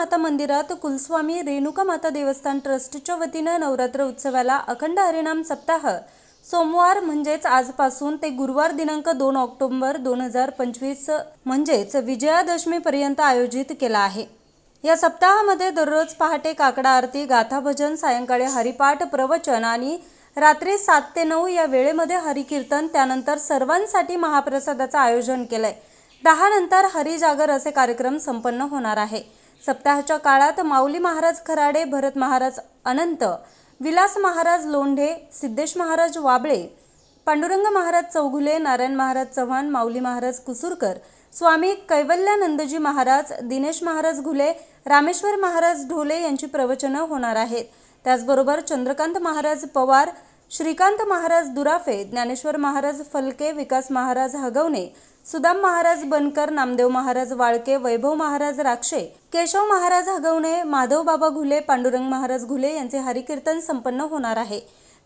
माता मंदिरात कुलस्वामी रेणुका माता देवस्थान ट्रस्टच्या वतीनं नवरात्र उत्सवाला अखंड हरिनाम सप्ताह. सोमवार म्हणजेच आजपासून ते गुरुवार दिनांक दोन ऑक्टोबर दोन हजार पंचवीस म्हणजेच विजयादशमीपर्यंत आयोजित केला आहे. या सप्ताहामध्ये दररोज पहाटे काकडा आरती गाथाभजन सायंकाळी हरिपाठ प्रवचन आणि रात्री सात ते नऊ या वेळेमध्ये हरिकीर्तन त्यानंतर सर्वांसाठी महाप्रसादाचं आयोजन केलंय. दहा नंतर हरिजागर असे कार्यक्रम संपन्न होणार आहे. सप्ताहाच्या काळात माऊली महाराज खराडे भरत महाराज अनंत विलास महाराज लोंढे सिद्धेश महाराज वाबळे पांडुरंग महाराज चौगुले नारायण महाराज चव्हाण माऊली महाराज कुसूरकर स्वामी कैवल्यानंदजी महाराज दिनेश महाराज घुले रामेश्वर महाराज ढोले यांची प्रवचनं होणार आहेत. त्याचबरोबर चंद्रकांत महाराज पवार श्रीकांत महाराज दुराफे ज्ञानेश्वर महाराज फलके विकास महाराज हगवणे सुदाम महाराज बनकर नामदेव महाराज वाळके वैभव महाराज राक्षे केशव महाराज हगवणे माधव बाबा घुले पांडुरंग महाराज घुले यांचे हरिकीर्तन संपन्न होणार आहे.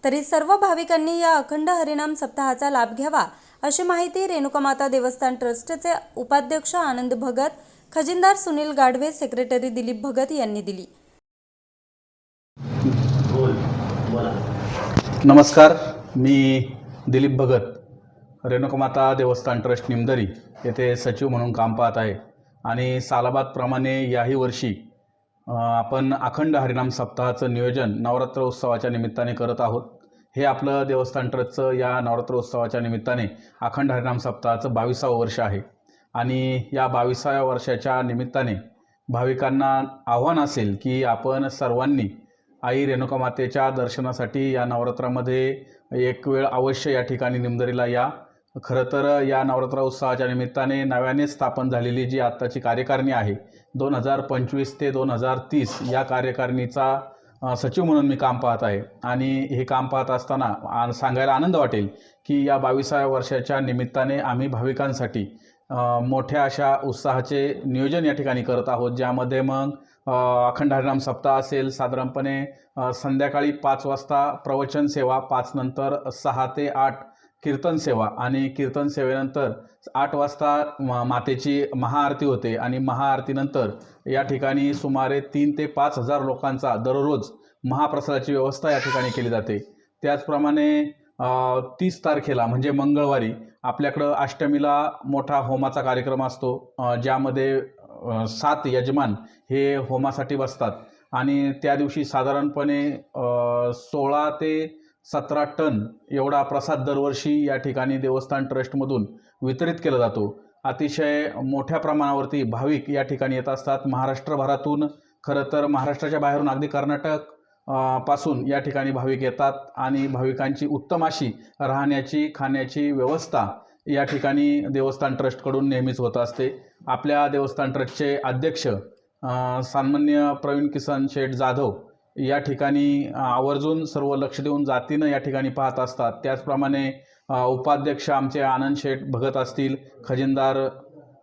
तरी सर्व भाविकांनी या अखंड हरिनाम सप्ताहाचा लाभ घ्यावा अशी माहिती रेणुकामाता देवस्थान ट्रस्टचे उपाध्यक्ष आनंद भगत खजिनदार सुनील गाढवे सेक्रेटरी दिलीप भगत यांनी दिली बोल बोला नमस्कार मी दिलीप भगत रेणुकामाता देवस्थान ट्रस्ट निमदरी येथे सचिव म्हणून काम पाहत आहे. आणि सालाबादप्रमाणे याही वर्षी आपण अखंड हरिनाम सप्ताहाचं नियोजन नवरात्र उत्सवाच्या निमित्ताने करत आहोत. हे आपलं देवस्थान ट्रस्टचं या नवरात्र उत्सवाच्या निमित्ताने अखंड हरिनाम सप्ताहाचं बावीसावं वर्ष आहे. आणि या बावीसाव्या वर्षाच्या निमित्ताने भाविकांना आव्हान असेल की आपण सर्वांनी आई रेणुका मातेच्या दर्शनासाठी या नवरात्रामध्ये एक वेळ अवश्य या ठिकाणी निमदरीला या. खरं तर या नवरात्र उत्सवाच्या निमित्ताने नव्याने स्थापन झालेली जी आत्ताची कार्यकारिणी आहे दोन हजार पंचवीस ते दोन हजार तीस या कार्यकारिणीचा सचिव म्हणून मी काम पाहत आहे. आणि हे काम पाहत असताना सांगायला आनंद वाटेल की या बावीसाव्या वर्षाच्या निमित्ताने आम्ही भाविकांसाठी मोठ्या अशा उत्साहाचे नियोजन या ठिकाणी करत आहोत ज्यामध्ये मग अखंड हरिनाम सप्ताह असेल साधारणपणे संध्याकाळी पाच वाजता प्रवचन सेवा पाच नंतर सहा ते आठ कीर्तन सेवा आणि कीर्तन सेवेनंतर आठ वाजता मातेची महाआरती होते आणि महाआरतीनंतर या ठिकाणी सुमारे तीन ते पाच हजार लोकांचा दररोज महाप्रसादाची व्यवस्था या ठिकाणी केली जाते. त्याचप्रमाणे तीस तारखेला म्हणजे मंगळवारी आपल्याकडं अष्टमीला मोठा होमाचा कार्यक्रम असतो ज्यामध्ये सात यजमान हे होमासाठी बसतात. आणि त्या दिवशी साधारणपणे सोळा ते सतरा टन एवढा प्रसाद दरवर्षी या ठिकाणी देवस्थान ट्रस्टमधून वितरित केला जातो. अतिशय मोठ्या प्रमाणावरती भाविक या ठिकाणी येत असतात. महाराष्ट्रभरातून खरं तर महाराष्ट्राच्या बाहेरून अगदी कर्नाटक पासून या ठिकाणी भाविक येतात आणि भाविकांची उत्तम अशी राहण्याची खाण्याची व्यवस्था या ठिकाणी देवस्थान ट्रस्टकडून नेहमीच होत असते. आपल्या देवस्थान ट्रस्टचे अध्यक्ष सामान्य सन्मान्य प्रवीण किसन शेठ जाधव या ठिकाणी आवर्जून सर्व लक्ष देऊन जातीनं या ठिकाणी पाहत असतात. त्याचप्रमाणे उपाध्यक्ष आमचे आनंद शेठ भगत असतील खजिनदार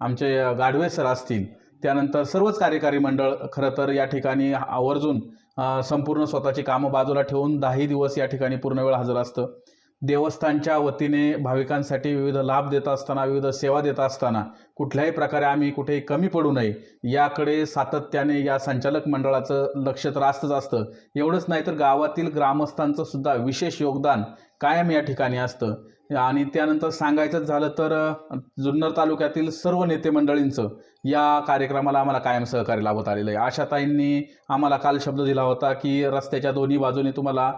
आमचे गाढवे सर असतील त्यानंतर सर्वच कार्यकारी मंडळ खरं तर या ठिकाणी आवर्जून संपूर्ण स्वतःची कामं बाजूला ठेवून दहाही दिवस या ठिकाणी पूर्ण वेळ हजर असतं. देवस्थानच्या वतीने भाविकांसाठी विविध लाभ देत असताना विविध सेवा देत असताना कुठल्याही प्रकारे आम्ही कुठेही कमी पडू नये याकडे सातत्याने या संचालक मंडळाचं लक्ष तर असतंच असतं. एवढंच नाही तर गावातील ग्रामस्थांचं सुद्धा विशेष योगदान कायम या ठिकाणी असतं. आणि त्यानंतर सांगायचंच झालं तर जुन्नर तालुक्यातील सर्व नेते मंडळींचं या कार्यक्रमाला आम्हाला कायम सहकार्य लाभत आलेलं आहे. आशाताईंनी आम्हाला काल शब्द दिला होता की रस्त्याच्या दोन्ही बाजूने तुम्हाला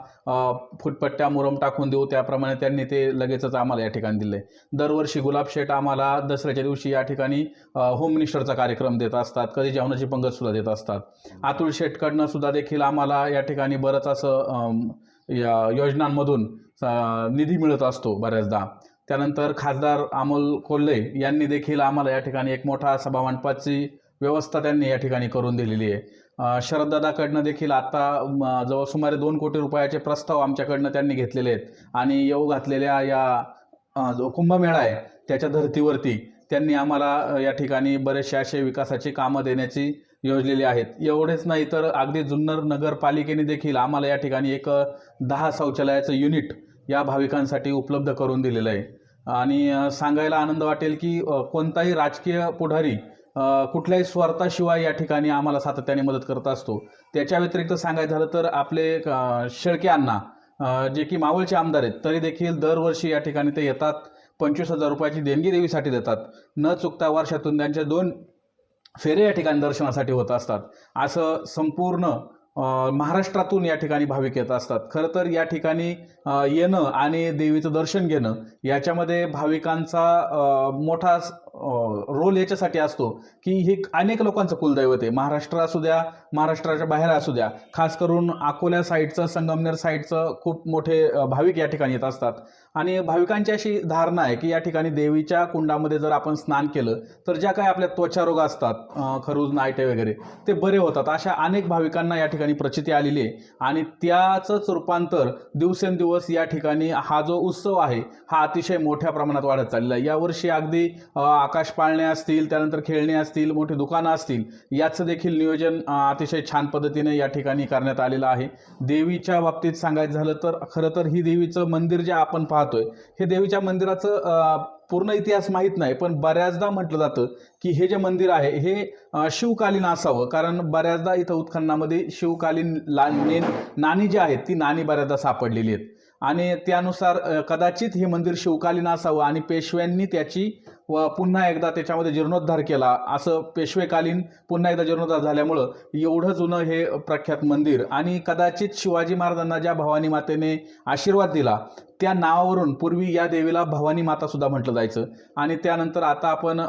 फुटपट्ट्या मुरम टाकून देऊ. त्याप्रमाणे त्यांनी ते लगेचच आम्हाला या ठिकाणी दिले दरवर्षी गुलाब शेठ आम्हाला दसऱ्याच्या दिवशी या ठिकाणी होम मिनिस्टरचा कार्यक्रम देत असतात. कधी जेवणाची पंगतसुद्धा देत असतात. अतुल शेठकडनं सुद्धा देखील आम्हाला या ठिकाणी बरंच असं या योजनांमधून निधी मिळत असतो बऱ्याचदा. त्यानंतर खासदार अमोल कोल्हे यांनी देखील आम्हाला या ठिकाणी एक मोठा सभामंडपाची व्यवस्था त्यांनी या ठिकाणी करून दिलेली आहे. शरददादाकडनं देखील आत्ता जवळ सुमारे दोन कोटी रुपयाचे प्रस्ताव आमच्याकडनं त्यांनी घेतलेले आहेत. आणि येऊ घातलेल्या या जो कुंभमेळा आहे त्याच्या धर्तीवरती त्यांनी आम्हाला या ठिकाणी बरेचसे असे विकासाची कामं देण्याची योजलेले आहेत. एवढेच नाही तर अगदी जुन्नर नगरपालिकेने देखील आम्हाला या ठिकाणी एक दहा शौचालयाचं युनिट या भाविकांसाठी उपलब्ध करून दिलेलं आहे. आणि सांगायला आनंद वाटेल की कोणताही राजकीय पुढारी कुठल्याही स्वार्थाशिवाय या ठिकाणी आम्हाला सातत्याने मदत करत असतो. त्याच्या व्यतिरिक्त सांगायचं झालं तर आपले शेळके अण्णा जे की मावळचे आमदार आहेत तरी देखील दरवर्षी या ठिकाणी ते येतात. पंचवीस हजार रुपयाची देणगी देवीसाठी देतात. न चुकता वर्षातून त्यांच्या दोन फेरे या ठिकाणी दर्शनासाठी होत असतात. असं संपूर्ण महाराष्ट्रातून या ठिकाणी भाविक येत असतात. खरं तर या ठिकाणी येणं आणि देवीचं दर्शन घेणं याच्यामध्ये भाविकांचा मोठा रोल याच्यासाठी असतो की हे अनेक लोकांचं कुलदैवत आहे. महाराष्ट्र असू द्या महाराष्ट्राच्या बाहेर असू द्या खास करून अकोल्या साईडचं संगमनेर साईडचं खूप मोठे भाविक या ठिकाणी येत असतात. आणि भाविकांची अशी धारणा आहे की या ठिकाणी देवीच्या कुंडामध्ये जर आपण स्नान केलं तर ज्या काही आपल्या त्वचारोग असतात खरूज नायटे वगैरे ते बरे होतात. अशा अनेक भाविकांना या ठिकाणी प्रचिती आलेली आहे. आणि त्याचंच रूपांतर दिवसेंदिवस या ठिकाणी हा जो उत्सव आहे हा अतिशय मोठ्या प्रमाणात वाढत चाललेला आहे. यावर्षी अगदी आकाश पाळणे असतील त्यानंतर खेळणे असतील मोठी दुकानं असतील याचं देखील नियोजन अतिशय छान पद्धतीने या ठिकाणी करण्यात आलेलं आहे. देवीच्या बाबतीत सांगायचं झालं तर खरं तर ही देवीचं मंदिर जे आपण पाहतोय हे देवीच्या मंदिराचं पूर्ण इतिहास माहीत नाही पण बऱ्याचदा म्हटलं जातं की हे जे मंदिर आहे हे शिवकालीन असावं. कारण बऱ्याचदा इथं उत्खननामध्ये शिवकालीन ला नाणी जी आहेत ती नाणी बऱ्याचदा सापडलेली आहेत. आणि त्यानुसार कदाचित हे मंदिर शिवकालीन असावं आणि पेशव्यांनी त्याची व पुन्हा एकदा त्याच्यामध्ये जीर्णोद्धार केला. असं पेशवेकालीन पुन्हा एकदा जीर्णोद्धार झाल्यामुळं एवढं जुनं हे प्रख्यात मंदिर आणि कदाचित शिवाजी महाराजांना ज्या भवानी मातेने आशीर्वाद दिला त्या नावावरून पूर्वी या देवीला भवानी माता सुद्धा म्हटलं जायचं. आणि त्यानंतर आता आपण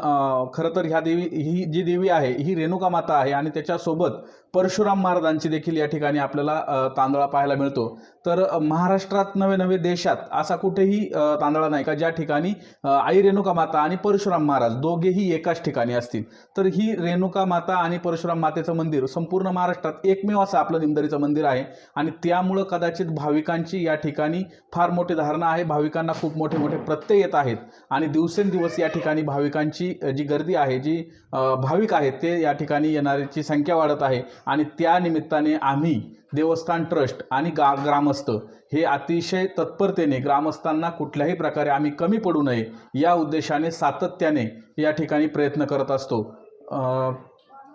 खरं तर ह्या देवी ही जी देवी आहे ही रेणुका माता आहे आणि त्याच्यासोबत परशुराम महाराजांची देखील या ठिकाणी आपल्याला तांदळा पाहायला मिळतो. तर महाराष्ट्रात नवे नवे देशात असा कुठेही तांदळा नाही का ज्या ठिकाणी आई रेणुका माता आणि परशुराम महाराज दोघेही एकाच ठिकाणी असतील. तर ही रेणुका माता आणि परशुराम मातेचं मंदिर संपूर्ण महाराष्ट्रात एकमेव असं आपलं निमदरीचं मंदिर आहे. आणि त्यामुळं कदाचित भाविकांची या ठिकाणी फार मोठी धारणा आहे. भाविकांना खूप मोठे मोठे प्रत्यय येत आहेत. आणि दिवसेंदिवस या ठिकाणी भाविकांची जी गर्दी आहे जी भाविक आहेत ते या ठिकाणी येणाऱ्याची संख्या वाढत आहे. आणि त्या निमित्ताने आम्ही देवस्थान ट्रस्ट आणि गा ग्रामस्थ हे अतिशय तत्परतेने ग्रामस्थांना कुठल्याही प्रकारे आम्ही कमी पडू नये या उद्देशाने सातत्याने या ठिकाणी प्रयत्न करत असतो.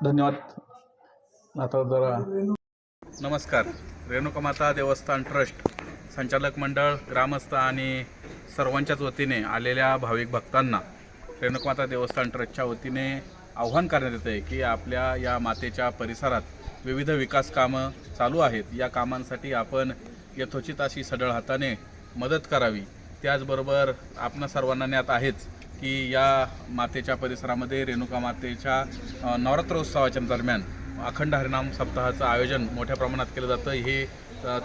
धन्यवाद. आता जरा नमस्कार. रेणुकामाता देवस्थान ट्रस्ट संचालक मंडळ ग्रामस्थ आणि सर्वांच्याच वतीने आलेल्या भाविक भक्तांना रेणुकामाता देवस्थान ट्रस्टच्या वतीने आव्हान करण्यात येतं आहे की आपल्या या मातेच्या परिसरात विविध विकास कामं चालू आहेत. या कामांसाठी आपण यथोचित अशी सढळ हाताने मदत करावी. त्याचबरोबर आपणा सर्वांना ज्ञात आहेच की या मातेच्या परिसरामध्ये रेणुका मातेच्या नवरात्रोत्सवाच्या दरम्यान अखंड हरिनाम सप्ताहाचं आयोजन मोठ्या प्रमाणात केलं जातं. हे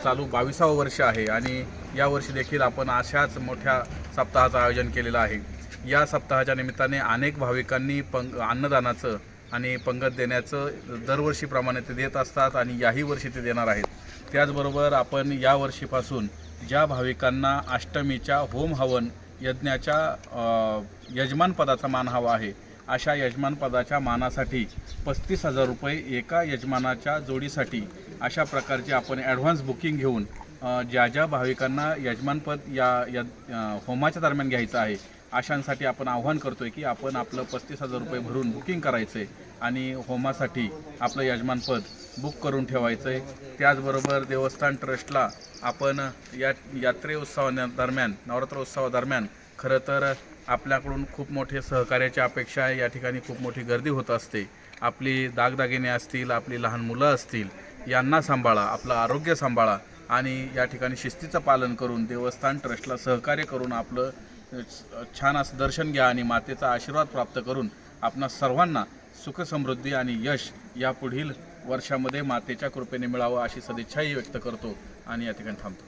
चालू बावीसावं वर्ष आहे आणि यावर्षी देखील आपण अशाच मोठ्या सप्ताहाचं आयोजन केलेलं आहे. या सप्ताहाच्या निमित्ताने अनेक भाविकांनी पंग अन्नदानाचं आणि पंगत देण्याचं दरवर्षीप्रमाणे ते देत असतात आणि याही वर्षी ते देणार आहेत. त्याचबरोबर आपण या वर्षीपासून ज्या भाविकांना अष्टमीच्या होम हवन यज्ञाच्या यजमानपदाचा मान हवा आहे अशा यजमानपदाच्या मानासाठी पस्तीस हजार रुपये एका यजमानाच्या जोडीसाठी अशा प्रकारचे आपण ॲडव्हान्स बुकिंग घेऊन ज्या ज्या भाविकांना यजमानपद या या होमाच्या दरम्यान घ्यायचं आहे अशांसाठी आपण आव्हान करतोय की आपण आपलं पस्तीस हजार रुपये भरून बुकिंग करायचं आहे आणि होमासाठी आपलं यजमानपद बुक करून ठेवायचं आहे त्याचबरोबर देवस्थान ट्रस्टला आपण या यात्रे उत्सवादरम्यान नवरात्र उत्सवादरम्यान खरं तर आपल्याकडून खूप मोठे सहकार्याची अपेक्षा आहे. या ठिकाणी खूप मोठी गर्दी होत असते. आपली दागदागिने असतील आपली लहान मुलं असतील यांना सांभाळा आपलं आरोग्य सांभाळा आणि या ठिकाणी शिस्तीचं पालन करून देवस्थान ट्रस्टला सहकार्य करून आपलं छान असं दर्शन घ्या आणि मातेचा आशीर्वाद प्राप्त करून आपणा सर्वांना सुख समृद्धी आणि यश या पुढील वर्षामध्ये मातेच्या कृपेने मिळावं अशी सदिच्छाही व्यक्त करतो आणि या ठिकाणी थांबतो.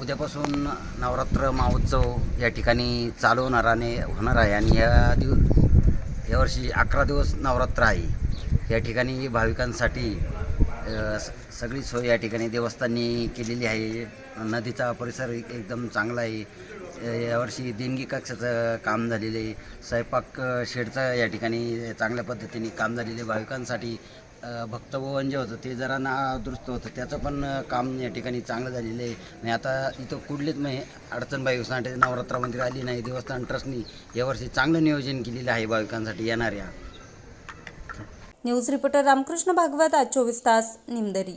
उद्यापासून नवरात्र महोत्सव या ठिकाणी चालू होणार होणार आहे आणि या दिव यावर्षी अकरा दिवस नवरात्र आहे. या ठिकाणी भाविकांसाठी स- सगळी सोय या ठिकाणी देवस्थाननी केलेली आहे. नदीचा परिसर एकदम चांगला आहे. यावर्षी देणगी कक्षाचं काम झालेलं आहे. स्वयंपाक शेडचं या ठिकाणी चांगल्या पद्धतीने काम झालेले भाविकांसाठी भक्तभवन जे होतं ते जरा ना दुरुस्त होतं. त्याचं पण काम या ठिकाणी चांगलं झालेलं आहे. आणि आता इथं कुठलीच नाही अडचणबाई सांगते नवरात्र मंदिर आली नाही. देवस्थान ट्रस्टनी यावर्षी चांगलं नियोजन केलेलं आहे भाविकांसाठी येणाऱ्या. न्यूज रिपोर्टर रामकृष्ण भागवत आज चोवीस तास निमदरी.